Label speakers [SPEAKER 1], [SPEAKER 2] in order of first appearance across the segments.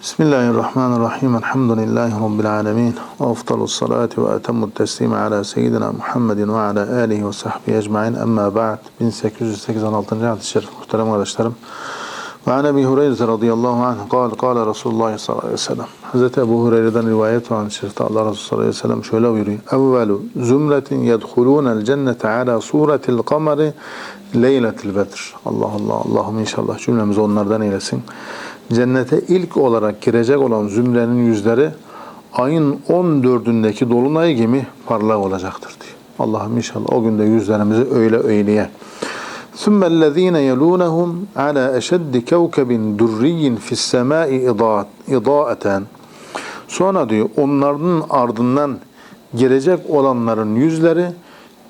[SPEAKER 1] Bismillahirrahmanirrahim. Elhamdülillahi Rabbil alemin. Ve afdalu ve etemmu teslimi ala seyyidina Muhammedin ve ala alihi ve sahbihi ecmain. Emma ba'd. 1886. hadis-i şerif. Muhterem kardeşlerim. Ve an Ebi Hureyre radıyallahu anh kal, kal Resulullah sallallahu aleyhi ve sellem. Hazreti Ebu Hureyre'den rivayet olan şerifte Allah Resulü sallallahu aleyhi ve sellem şöyle buyuruyor. Evvelu zümretin yedhulûnel cennete ala suretil kameri leyletil bedr. Allah Allah Allah'ım inşallah cümlemizi onlardan eylesin Cennete ilk olarak girecek olan zümrenin yüzleri ayın 14'ündeki dolunay gibi parlak olacaktır diyor. Allah'ım inşallah o günde yüzlerimizi öyle öyleye. ثُمَّ الَّذ۪ينَ يَلُونَهُمْ عَلَى أَشَدِّ كَوْكَبٍ دُرِّيٍّ فِي السَّمَاءِ اِضَاءَةً Sonra diyor onların ardından gelecek olanların yüzleri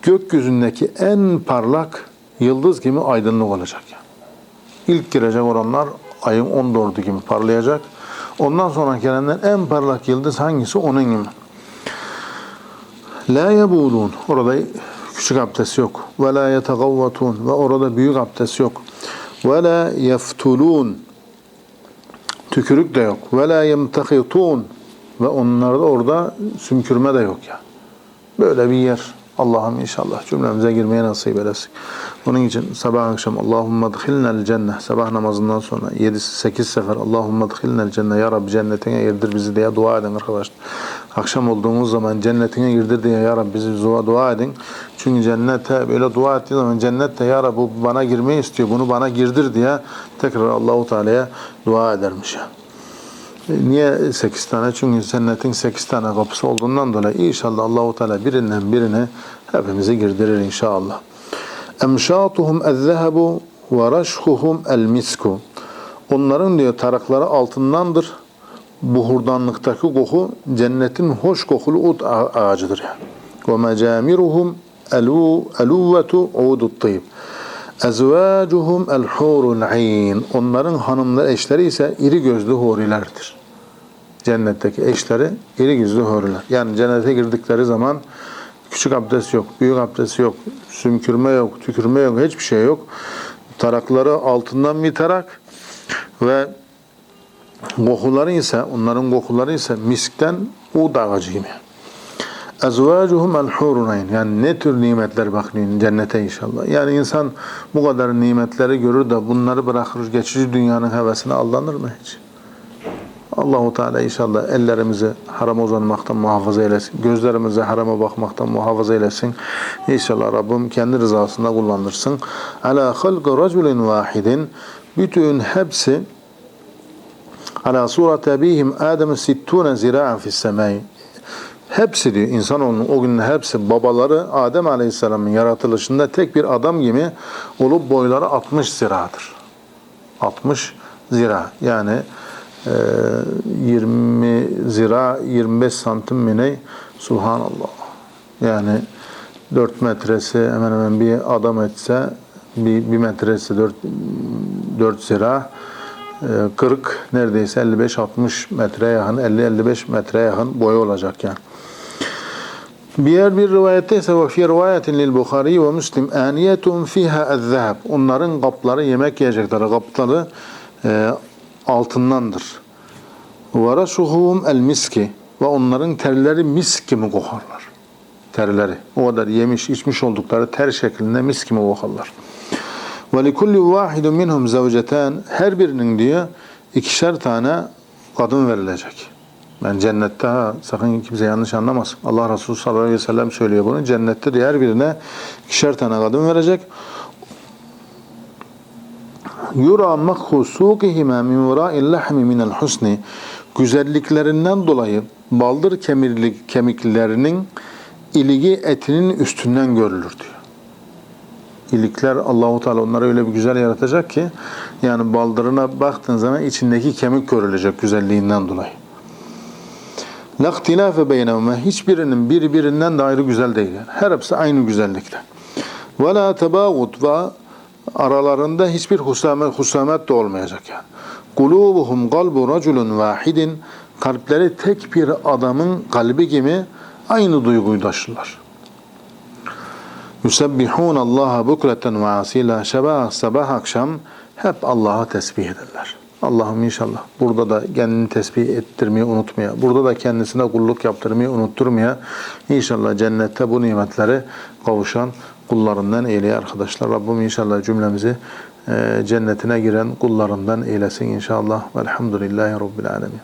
[SPEAKER 1] gökyüzündeki en parlak yıldız gibi aydınlık olacak. Yani. İlk girecek olanlar ayın 14'ü gibi parlayacak. Ondan sonra gelenler en parlak yıldız hangisi? Onun gibi. La yebulun. Orada küçük abdest yok. Ve la yetegavvatun. Ve orada büyük abdest yok. Ve la yeftulun. Tükürük de yok. Ve la yemtekitun. Ve onlarda orada sümkürme de yok ya. Böyle bir yer. Allah'ım inşallah cümlemize girmeye nasip eylesin. Onun için sabah akşam Allahümme dhilnel cennet sabah namazından sonra 7-8 sefer Allahümme dhilnel cennet ya Rabbi cennetine girdir bizi diye dua edin arkadaşlar. Akşam olduğumuz zaman cennetine girdir diye ya Rabbi bizi dua, dua edin. Çünkü cennete böyle dua ettiği zaman cennette ya Rabbi bana girmeyi istiyor bunu bana girdir diye tekrar Allahu Teala'ya dua edermiş. Niye 8 tane? Çünkü cennetin 8 tane kapısı olduğundan dolayı inşallah Allahu Teala birinden birine hepimizi girdirir inşallah. Emşatuhum ez-zehebu ve raşhuhum el-misku. Onların diyor tarakları altındandır. Buhurdanlıktaki koku cennetin hoş kokulu ut ağacıdır. Ve mecamiruhum elu eluvvetu udut tayyib. Ezvacuhum el hurul ayn. Onların hanımları eşleri ise iri gözlü hurilerdir. Cennetteki eşleri iri gözlü huriler. Yani cennete girdikleri zaman küçük abdest yok, büyük abdest yok, sümkürme yok, tükürme yok, hiçbir şey yok. Tarakları altından bir tarak ve kokuları ise, onların kokuları ise miskten ud ağacı gibi. Ezvacuhum el hurunayn. Yani ne tür nimetler bakın cennete inşallah. Yani insan bu kadar nimetleri görür de bunları bırakır geçici dünyanın hevesine aldanır mı hiç? Allahu Teala inşallah ellerimizi harama uzanmaktan muhafaza eylesin. Gözlerimizi harama bakmaktan muhafaza eylesin. İnşallah Rabbim kendi rızasında kullandırsın. Ala halqı raculin vahidin bütün hepsi ala surat abihim Adem 60 zira'an fis semai Hepsi diyor insanoğlunun o günün hepsi babaları Adem Aleyhisselam'ın yaratılışında tek bir adam gibi olup boyları 60 ziradır. 60 zira yani 20 zira 25 santim mi? Subhanallah. Yani 4 metresi hemen hemen bir adam etse bir, bir metresi 4, 4 zira 40 neredeyse 55-60 metreye yakın 50-55 metreye yakın boyu olacak yani. Diğer bir rivayette ise ve fi rivayetin lil Bukhari ve Müslim aniyetun fiha ez-zahab. Onların kapları yemek yiyecekleri kapları e, altındandır. Ve rasuhum el miski ve onların terleri misk gibi kokarlar. Terleri. O kadar yemiş içmiş oldukları ter şeklinde mis gibi kokarlar. Ve li kulli vahidun minhum zavcetan. Her birinin diyor ikişer tane kadın verilecek. Ben cennette ha, sakın kimse yanlış anlamasın. Allah Resulü sallallahu aleyhi ve sellem söylüyor bunu. Cennette diyor her birine ikişer tane kadın verecek. Yura makhu suqihima min vera'il lahmi min el husni. Güzelliklerinden dolayı baldır kemirlik kemiklerinin iligi etinin üstünden görülür diyor. İlikler Allahu Teala onları öyle bir güzel yaratacak ki yani baldırına baktığın zaman içindeki kemik görülecek güzelliğinden dolayı. La ihtilafe beynevme hiçbirinin birbirinden de ayrı güzel değil. Yani. Her hepsi aynı güzellikte. Ve la tebağut ve aralarında hiçbir husamet, husamet de olmayacak yani. Kulubuhum kalbu raculun vahidin kalpleri tek bir adamın kalbi gibi aynı duyguyu taşırlar. Yusebbihun Allah'a bukreten ve asila sabah sabah akşam hep Allah'a tesbih ederler. Allah'ım inşallah burada da kendini tesbih ettirmeyi unutmaya, burada da kendisine kulluk yaptırmayı unutturmaya, inşallah cennette bu nimetleri kavuşan kullarından eyleye arkadaşlar. Rabbim inşallah cümlemizi e, cennetine giren kullarından eylesin inşallah. Velhamdülillahi Rabbil Alemin.